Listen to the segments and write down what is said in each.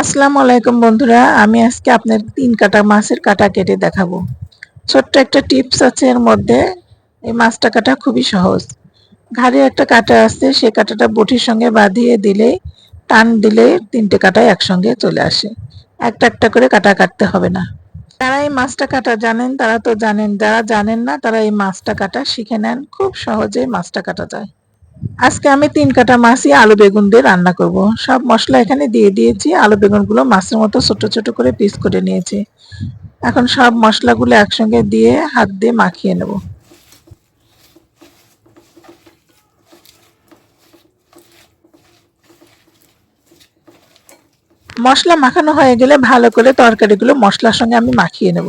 আসসালামু আলাইকুম বন্ধুরা, আমি আজকে আপনার তিন কাটা মাছের কাটা কেটে দেখাবো। ছোট্ট একটা টিপস আছে এর মধ্যে, এই মাছটা কাটা খুবই সহজ। ঘাড়ে একটা কাটা আছে, সে কাটাটা বটির সঙ্গে বাঁধিয়ে দিলে, টান দিলে তিনটে কাটাই একসঙ্গে চলে আসে। একটা একটা করে কাটা কাটতে হবে না। যারা এই মাছটা কাটা জানেন, তারা তো জানেন, যারা জানেন না, তারা এই মাছটা কাটা শিখে নেন। খুব সহজেই মাছটা কাটা যায়। আজকে আমি তিন কাটা মাছই আলু বেগুন দিয়ে রান্না করব। সব মশলা এখানে দিয়ে দিয়েছি। আলু বেগুনগুলো মাছের মতো ছোট ছোট করে পিস করে নিয়েছি। এখন সব মশলাগুলো একসঙ্গে দিয়ে হাত দিয়ে মাখিয়ে নেব। মশলা মাখানো হয়ে গেলে ভালো করে তরকারিগুলো মশলার সঙ্গে আমি মাখিয়ে নেব।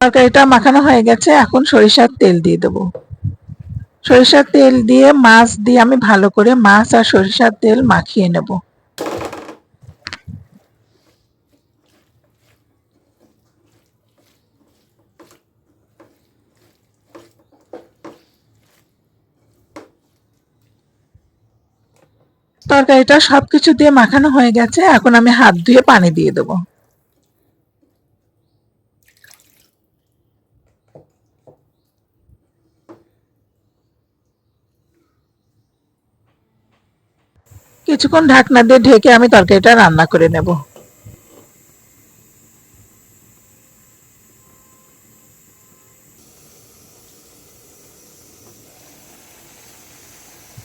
তরকারিটা মাখানো হয়ে গেছে, এখন সরিষার তেল দিয়ে দেবো। সরিষার তেল দিয়ে, মাছ দিয়ে আমি ভালো করে মাছ আর সরিষার তেল মাখিয়ে নেব। তরকারিটা সবকিছু দিয়ে মাখানো হয়ে গেছে, এখন আমি হাত ধুয়ে পানি দিয়ে দেবো। কিছুক্ষণ ঢাকনা দিয়ে ঢেকে আমি তরকারিটা রান্না করে নেব।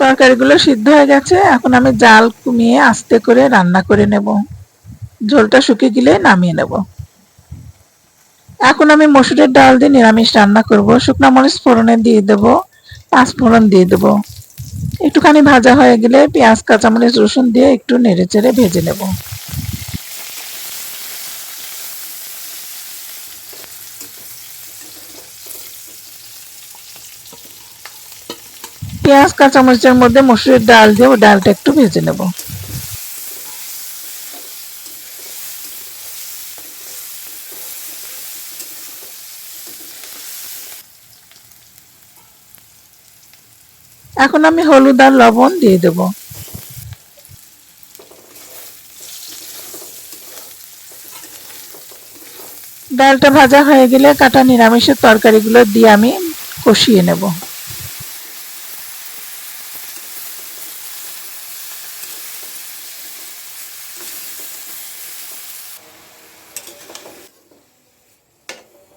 তরকারিগুলো সিদ্ধ হয়ে গেছে, এখন আমি জাল কমিয়ে আস্তে করে রান্না করে নেব। ঝোলটা শুকিয়ে গেলে নামিয়ে নেব। এখন আমি মসুরের ডাল দিয়ে নিরামিষ রান্না করব। শুকনো মরিচ ফোড়নে দিয়ে দেবো, পাঁচ ফোড়ন দিয়ে দেবো। একটুখানি ভাজা হয়ে গেলে পেঁয়াজ, কাঁচামরিচ, রসুন দিয়ে একটু নেড়ে চেড়ে ভেজে নেব। পেঁয়াজ, কাঁচামরিচের মধ্যে মসুরের ডাল দিয়ে ডালটা একটু ভেজে নেব। এখন আমি হলুদ আর লবণ দিয়ে দেব। ডালটা ভাজা হয়ে গেলে কাটা নিরামিষের তরকারিগুলো দিয়ে আমি কষিয়ে নেব।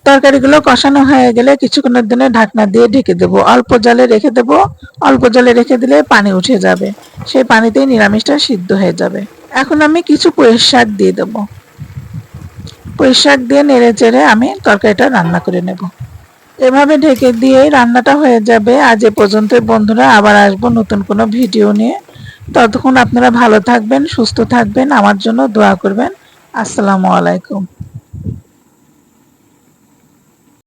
তরকারিগুলো কষানো হয়ে গেলে কিছুক্ষণের জন্য ঢাকনা দিয়ে ঢেকে দেবো। অল্প জলে রেখে দেবো। অল্প জলে রেখে দিলে পানি উঠে যাবে। সেই পানিতেই নিরামিষটা সিদ্ধ হয়ে যাবে। এখন আমি কিছু পুঁই শাক দিয়ে দেবো। পুঁই শাক দিয়ে নেড়ে চেড়ে আমি তরকারিটা রান্না করে নেব। এভাবে ঢেকে দিয়েই রান্নাটা হয়ে যাবে। আজ এ পর্যন্ত বন্ধুরা। আবার আসব নতুন কোনো ভিডিও নিয়ে। ততক্ষণ আপনারা ভালো থাকবেন, সুস্থ থাকবেন। আমার জন্য দোয়া করবেন। আসসালামু আলাইকুম।